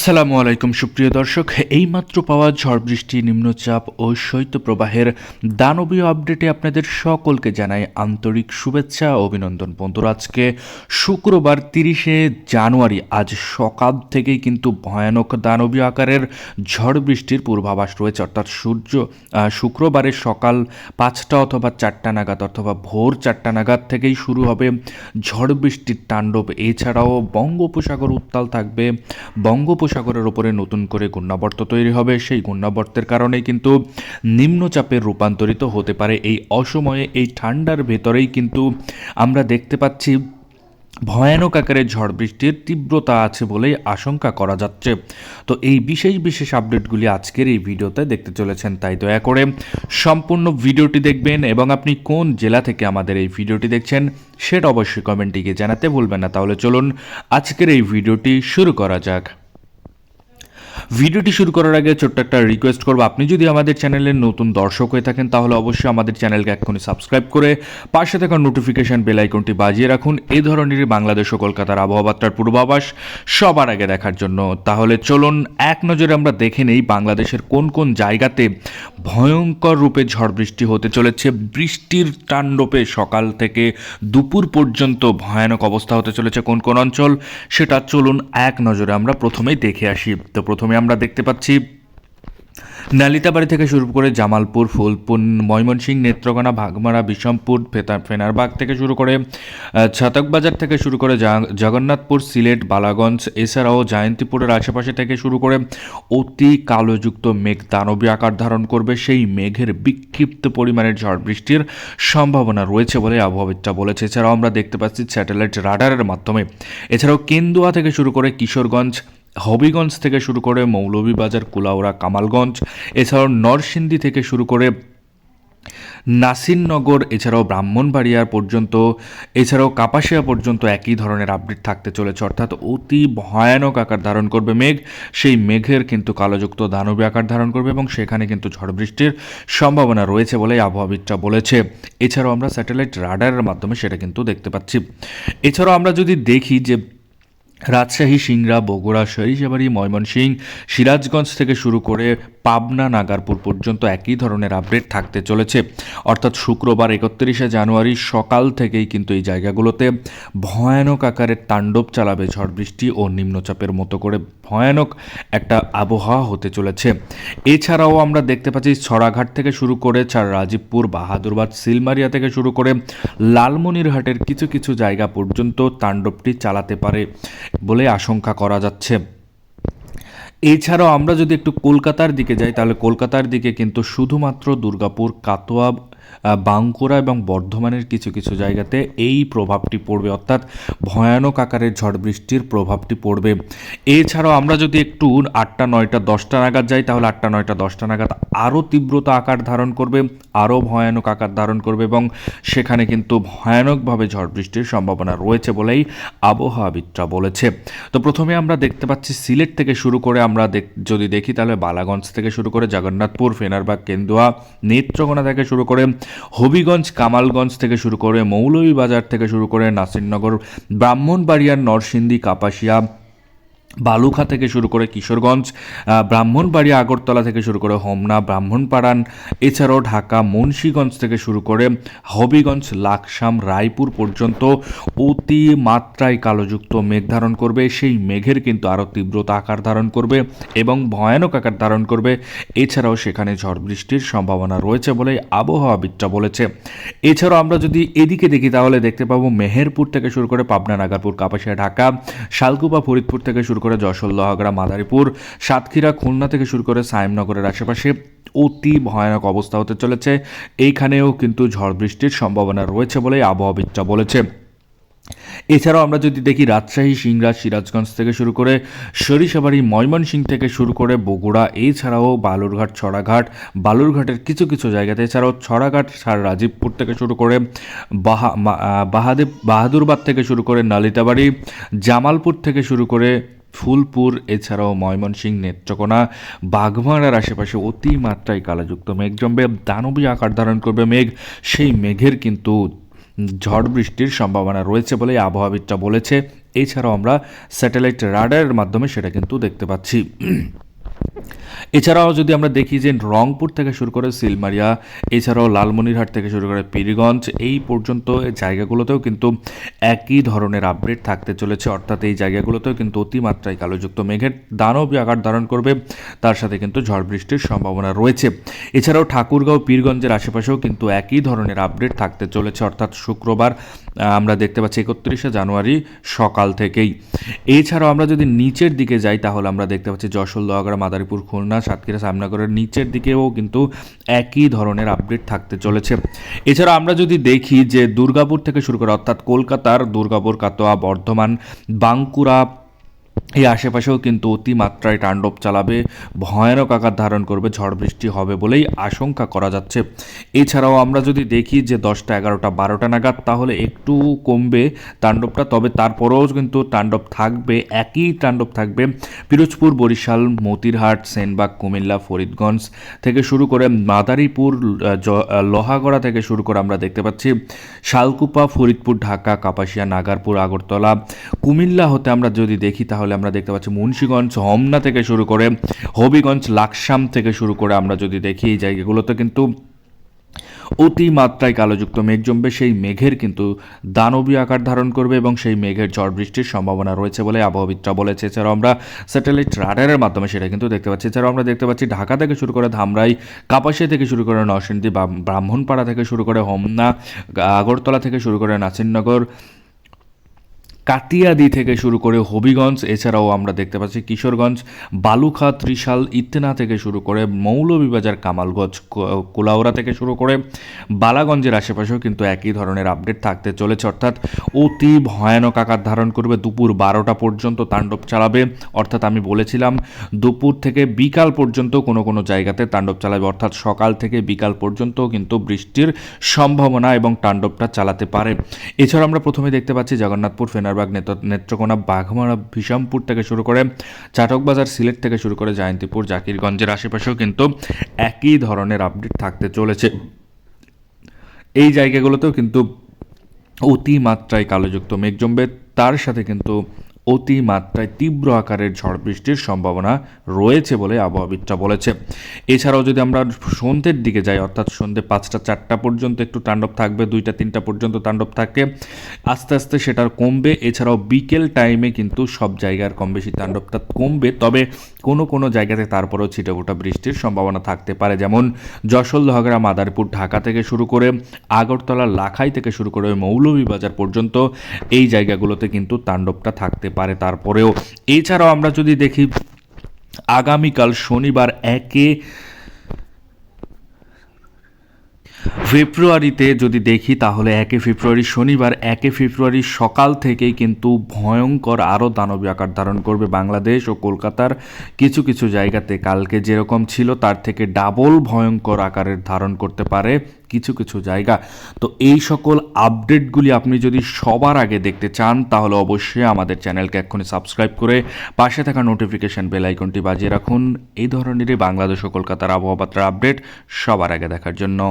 আসসালামু আলাইকুম, সুপ্রিয় দর্শক। এইমাত্র পাওয়া ঝড় বৃষ্টি, নিম্নচাপ ও শৈত্যপ্রবাহের দানবীয় আপডেটে আপনাদের সকলকে জানাই আন্তরিক শুভেচ্ছা অভিনন্দন। বন্ধুরা, আজকে শুক্রবার তিরিশে জানুয়ারি, আজ সকাল থেকেই কিন্তু ভয়ানক দানবীয় আকারের ঝড় বৃষ্টির পূর্বাভাস রয়েছে। অর্থাৎ সূর্য শুক্রবারের সকাল পাঁচটা অথবা চারটা নাগাদ অথবা ভোর চারটা নাগাদ থেকেই শুরু হবে ঝড় বৃষ্টির তাণ্ডব। এছাড়াও বঙ্গোপসাগর উত্তাল থাকবে। বঙ্গোপসাগরের ওপরে নতুন করে ঘূর্ণাবর্ত তৈরি হবে। সেই ঘূর্ণাবর্তের কারণে কিন্তু নিম্নচাপে রূপান্তরিত হতে পারে এই অসময়ে। এই ঠান্ডার ভেতরেই কিন্তু আমরা দেখতে পাচ্ছি ভয়ানক আকারে ঝড় বৃষ্টির তীব্রতা আছে বলেই আশঙ্কা করা যাচ্ছে। তো এই বিশেষ বিশেষ আপডেটগুলি আজকের এই ভিডিওতে দেখতে চলেছেন, তাই দয়া করে সম্পূর্ণ ভিডিওটি দেখবেন এবং আপনি কোন জেলা থেকে আমাদের এই ভিডিওটি দেখছেন সেটা অবশ্যই কমেন্টে গিয়ে জানাতে ভুলবেন না। তাহলে চলুন আজকের এই ভিডিওটি শুরু করা যাক। ভিডিওটি শুরু করার আগে ছোট্ট একটা রিকোয়েস্ট করব। আপনি যদি আমাদের চ্যানেলের নতুন দর্শক হয়ে থাকেন, তাহলে অবশ্যই আমাদের চ্যানেলকে এক্ষুনি সাবস্ক্রাইব করে পাশে থাকা নোটিফিকেশান বেল আইকনটি বাজিয়ে রাখুন। এই ধরনের বাংলাদেশ ও কলকাতার আবহাওয়া বার্তার পূর্বাভাস সবার আগে দেখার জন্য। তাহলে চলুন, এক নজরে আমরা দেখে নেই বাংলাদেশের কোন কোন জায়গাতে ভয়ঙ্কর রূপে ঝড় বৃষ্টি হতে চলেছে। বৃষ্টির তাণ্ডবে সকাল থেকে দুপুর পর্যন্ত ভয়ানক অবস্থা হতে চলেছে কোন কোন অঞ্চল, সেটা চলুন এক নজরে আমরা প্রথমেই দেখে আসি। তো প্রথমে আমরা দেখতে পাচ্ছি নালিতাবাড়ি থেকে শুরু করে জামালপুর ফুলপুর ময়মনসিংহ নেত্রকোনা, ভাগমারা বিষমপুর ফেতা- ফেনারবাগ থেকে শুরু করে ছাতকবাজার থেকে শুরু করে জগন্নাথপুর, সিলেট, বালাগঞ্জ, এছাড়াও জয়ন্তীপুরের আশেপাশে থেকে শুরু করে অতি কালোযুক্ত মেঘ দানবী আকার ধারণ করবে। সেই মেঘের বিক্ষিপ্ত পরিমাণের ঝড় বৃষ্টির সম্ভাবনা রয়েছে বলে আবহাওয়াবিদরা বলেছে। এছাড়াও আমরা দেখতে পাচ্ছি স্যাটেলাইট রাডারের মাধ্যমে। এছাড়াও কেন্দুয়া থেকে শুরু করে কিশোরগঞ্জ হবিগঞ্জ থেকে শুরু করে মৌলভীবাজার, কুলাউড়া, কামালগঞ্জ, এছাড়াও নরসিংদী থেকে শুরু করে নাসিরনগর, এছাড়াও ব্রাহ্মণবাড়িয়ার পর্যন্ত, এছাড়াও কাপাসিয়া পর্যন্ত একই ধরনের আপডেট থাকতে চলেছে। অর্থাৎ অতি ভয়ানক আকার ধারণ করবে মেঘ। সেই মেঘের কিন্তু কালোযুক্ত দানবী আকার ধারণ করবে এবং সেখানে কিন্তু ঝড় বৃষ্টির সম্ভাবনা রয়েছে বলেই আবহাওয়াবিদরা বলেছে। এছাড়াও আমরা স্যাটেলাইট রাডারের মাধ্যমে সেটা কিন্তু দেখতে পাচ্ছি। এছাড়াও আমরা যদি দেখি যে রাজশাহী সিংড়া বগুড়া সরিষাবাড়ি ময়মনসিংহ সিরাজগঞ্জ থেকে শুরু করে পাবনা, নাগারপুর পর্যন্ত একই ধরনের আপডেট থাকতে চলেছে। অর্থাৎ শুক্রবার একত্রিশে জানুয়ারি সকাল থেকেই কিন্তু এই জায়গাগুলোতে ভয়ানক আকারের তাণ্ডব চালাবে ঝড় বৃষ্টি ও নিম্নচাপের মতো করে ভয়ানক একটা আবহাওয়া হতে চলেছে। এছাড়াও আমরা দেখতে পাচ্ছি ছড়াঘাট থেকে শুরু করে ছাড় রাজীবপুর বাহাদুরবাদ সিলমারিয়া থেকে শুরু করে লালমনিরহাটের কিছু কিছু জায়গা পর্যন্ত তাণ্ডবটি চালাতে পারে বলে আশঙ্কা করা যাচ্ছে। এছাড়াও আমরা যদি একটু কলকাতার দিকে যাই, তাহলে কলকাতার দিকে কিন্তু শুধুমাত্র দুর্গাপুর কাতোয়া বাঁকুড়া এবং বর্ধমানের কিছু কিছু জায়গাতে এই প্রভাবটি পড়বে। অর্থাৎ ভয়ানক আকারের ঝড় বৃষ্টির প্রভাবটি পড়বে। এছাড়াও আমরা যদি একটু আটটা, নয়টা, দশটা নাগাদ যাই, তাহলে আটটা, নয়টা, দশটা নাগাদ আরও তীব্রতা আকার ধারণ করবে, আরও ভয়ানক আকার ধারণ করবে এবং সেখানে কিন্তু ভয়ানকভাবে ঝড় বৃষ্টির সম্ভাবনা রয়েছে বলেই আবহাওয়াবিদরা বলেছে। তো প্রথমে আমরা দেখতে পাচ্ছি সিলেট থেকে শুরু করে আমরা যদি দেখি তাহলে বালাগঞ্জ থেকে শুরু করে জগন্নাথপুর, ফেনারবাগ, কেন্দুয়া, নেত্রকোনা থেকে শুরু করে হবিগঞ্জ, কামালগঞ্জ থেকে শুরু করে মৌলভীবাজার থেকে শুরু করে নাসিরনগর, ব্রাহ্মণবাড়িয়ার নরসিংদী, কাপাসিয়া বালুখা থেকে শুরু করে কিশোরগঞ্জ ব্রাহ্মণবাড়িয়া, আগরতলা থেকে শুরু করে হোমনা, ব্রাহ্মণপাড়ান, এছাড়াও ঢাকা, মুন্সীগঞ্জ থেকে শুরু করে হবিগঞ্জ, লাকসাম, রায়পুর পর্যন্ত অতি মাত্রায় কালোযুক্ত মেঘ ধারণ করবে। সেই মেঘের কিন্তু আরও তীব্রতা আকার ধারণ করবে এবং ভয়ানক আকার ধারণ করবে। এছাড়াও সেখানে ঝড় বৃষ্টির সম্ভাবনা রয়েছে বলে আবহাওয়াবিদরা বলেছে। এছাড়াও আমরা যদি এদিকে দেখি, তাহলে দেখতে পাবো মেহেরপুর থেকে শুরু করে পাবনা, নাগারপুর, কাপাসিয়া, ঢাকা, শালকুপা, ফরিদপুর থেকে শুরু করে যশোর, লোহাগড়া, মাদারীপুর, সাতক্ষীরা, খুলনা থেকে শুরু করে সায়েমনগরের আশেপাশে অতি ভয়ানক অবস্থা হতে চলেছে। এইখানেও কিন্তু ঝড় বৃষ্টির সম্ভাবনা রয়েছে বলে আবহাওয়াবিদরা বলেছে। এছাড়াও আমরা যদি দেখি, রাজশাহী, সিংড়া, সিরাজগঞ্জ থেকে শুরু করে সরিষাবাড়ি, ময়মনসিংহ থেকে শুরু করে বগুড়া, এছাড়াও বালুরঘাট, ছড়াঘাট, বালুরঘাটের কিছু কিছু জায়গাতে, এছাড়াও ছড়াঘাট সার রাজীবপুর থেকে শুরু করে বাহা বাহাদেব বাহাদুরবাদ থেকে শুরু করে নালিতাবাড়ি, জামালপুর থেকে শুরু করে ফুলপুর, এছাড়াও ময়মনসিংহ, নেত্রকোনা বাঘমারার আশেপাশে অতিমাত্রায় কালাযুক্ত মেঘ জমবে। দানবী আকার ধারণ করবে মেঘ। সেই মেঘের কিন্তু ঝড় বৃষ্টির সম্ভাবনা রয়েছে বলে আবহাওয়াবিদরা বলেছে। এছাড়াও আমরা স্যাটেলাইট রাডারের মাধ্যমে সেটা কিন্তু দেখতে পাচ্ছি। এছাড়াও যদি আমরা দেখি যে রংপুর থেকে শুরু করে সিলমারিয়া, এছাড়াও লালমনিরহাট থেকে শুরু করে পীরগঞ্জ, এই পর্যন্ত জায়গাগুলোতেও কিন্তু একই ধরনের আপডেট থাকতে চলেছে। অর্থাৎ এই জায়গাগুলোতেও কিন্তু অতিমাত্রায় কালোযুক্ত মেঘের দানবী আকার ধারণ করবে। তার সাথে কিন্তু ঝড় বৃষ্টির সম্ভাবনা রয়েছে। এছাড়াও ঠাকুরগাঁও, পীরগঞ্জের আশেপাশেও কিন্তু একই ধরনের আপডেট থাকতে চলেছে। অর্থাৎ শুক্রবার আমরা দেখতে পাচ্ছি একত্রিশে জানুয়ারি সকাল থেকেই। এছাড়াও আমরা যদি নিচের দিকে যাই, তাহলে আমরা দেখতে পাচ্ছি যশোর, লোহাগড়া, মাদারীপুর, খুলনা সাতক্ষীরা সামনাগরের নিচের দিকেও কিন্তু একই ধরনের আপডেট থাকতে চলেছে। এছাড়া আমরা যদি দেখি যে দুর্গাপুর থেকে শুরু করে অর্থাৎ কলকাতার দুর্গাপুর কাতোয়া বর্ধমান, বাঁকুড়া এই আশেপাশেও কিন্তু অতিমাত্রায় তাণ্ডব চালাবে, ভয়ানক আকার ধারণ করবে, ঝড় বৃষ্টি হবে বলেই আশঙ্কা করা যাচ্ছে। এছাড়াও আমরা যদি দেখি যে দশটা, এগারোটা, বারোটা নাগাদ, তাহলে একটু কমবে তাণ্ডবটা, তবে তারপরেও কিন্তু তাণ্ডব থাকবে, একই তাণ্ডব থাকবে পিরোজপুর, বরিশাল, মতিরহাট, সেনবাগ, কুমিল্লা, ফরিদগঞ্জ থেকে শুরু করে মাদারীপুর লোহাগড়া থেকে শুরু করে আমরা দেখতে পাচ্ছি শালকুপা, ফরিদপুর, ঢাকা, কাপাসিয়া, নাগারপুর, আগরতলা, কুমিল্লা হতে আমরা যদি দেখি তাহলে আমরা দেখতে পাচ্ছি মুন্সীগঞ্জ, হোমনা থেকে শুরু করে হবিগঞ্জ, লাকসাম থেকে শুরু করে আমরা যদি দেখি এই জায়গাগুলোতে কিন্তু অতিমাত্রায় কালোযুক্ত মেঘ জমবে। সেই মেঘের কিন্তু দানবীয় আকার ধারণ করবে এবং সেই মেঘের ঝড় বৃষ্টির সম্ভাবনা রয়েছে বলে আবহাওয়াবিদরা বলেছে। এছাড়াও আমরা স্যাটেলাইট রাডারের মাধ্যমে সেটা কিন্তু দেখতে পাচ্ছি। এছাড়াও আমরা দেখতে পাচ্ছি ঢাকা থেকে শুরু করে ধামরাই, কাপাসিয়া থেকে শুরু করে নরসিংদী ব্রাহ্মণপাড়া থেকে শুরু করে হোমনা, আগরতলা থেকে শুরু করে নাসিরনগর কাতিয়াদি থেকে শুরু করে হবিগঞ্জ, এছাড়াও আমরা দেখতে পাচ্ছি কিশোরগঞ্জ, বালুখা, ত্রিশাল, ইত্তেনা থেকে শুরু করে মৌলভীবাজার, কামালগঞ্জ, কো- কুলাউড়া থেকে শুরু করে বালাগঞ্জের আশেপাশেও কিন্তু একই ধরনের আপডেট থাকতে চলেছে। অর্থাৎ অতি ভয়ানক আকার ধারণ করবে, দুপুর বারোটা পর্যন্ত তাণ্ডব চালাবে। অর্থাৎ আমি বলেছিলাম, দুপুর থেকে বিকাল পর্যন্ত কোনো কোনো জায়গাতে তাণ্ডব চালাবে। অর্থাৎ সকাল থেকে বিকাল পর্যন্ত কিন্তু বৃষ্টির সম্ভাবনা এবং তাণ্ডবটা চালাতে পারে। এছাড়া আমরা প্রথমে দেখতে পাচ্ছি জগন্নাথপুর ফেনারবাগ নেত- নেত্রকোনা বাঘমারা ভিশামপুর থেকে শুরু করে চাটকবাজার সিলেট থেকে শুরু করে জয়ন্তীপুর, জাকিরগঞ্জের আশেপাশেও কিন্তু একই ধরনের আপডেট থাকতে চলেছে। এই জায়গাগুলোতেও কিন্তু অতিমাত্রায় কালোযুক্ত মেঘ জমবে তার সাথে কিন্তু অতিমাত্রায় তীব্র আকারের ঝড় বৃষ্টির সম্ভাবনা রয়েছে বলে আবহাওয়াবিদরা বলেছে। এছাড়াও যদি আমরা সন্ধ্যের দিকে যাই, অর্থাৎ সন্ধ্যে পাঁচটা, চারটা পর্যন্ত একটু তাণ্ডব থাকবে, দুইটা, তিনটা পর্যন্ত তাণ্ডব থাকে, আস্তে আস্তে সেটার কমবে। এছাড়াও বিকেল টাইমে কিন্তু সব জায়গার কম বেশি তাণ্ডবটা কমবে। তবে কোনো কোনো জায়গাতে তারপরেও ছিটেফোঁটা বৃষ্টির সম্ভাবনা থাকতে পারে। যেমন যশোর, লোহাগড়া, মাদারীপুর, ঢাকা থেকে শুরু করে আগরতলা, লাখাই থেকে শুরু করে মৌলভীবাজার পর্যন্ত এই জায়গাগুলোতে কিন্তু তাণ্ডবটা থাকতে পারে তারপরেও। এছাড়াও আমরা যদি দেখি আগামীকাল শনিবার একে ফেব্রুয়ারিতে যদি দেখি, তাহলে একে ফেব্রুয়ারি শনিবার, একে ফেব্রুয়ারি সকাল থেকেই কিন্তু ভয়ঙ্কর আরও দানবী আকার ধারণ করবে বাংলাদেশ ও কলকাতার কিছু কিছু জায়গাতে। কালকে যেরকম ছিল, তার থেকে ডাবল ভয়ঙ্কর আকারের ধারণ করতে পারে কিছু কিছু জায়গা। তো এই সকল আপডেটগুলি আপনি যদি সবার আগে দেখতে চান, তাহলে অবশ্যই আমাদের চ্যানেলকে এক্ষুনি সাবস্ক্রাইব করে পাশে থাকা নোটিফিকেশন বেল আইকনটি বাজিয়ে রাখুন। এই ধরনেরই বাংলাদেশ ও কলকাতার আবহাওয়া বার্তার আপডেট সবার আগে দেখার জন্য।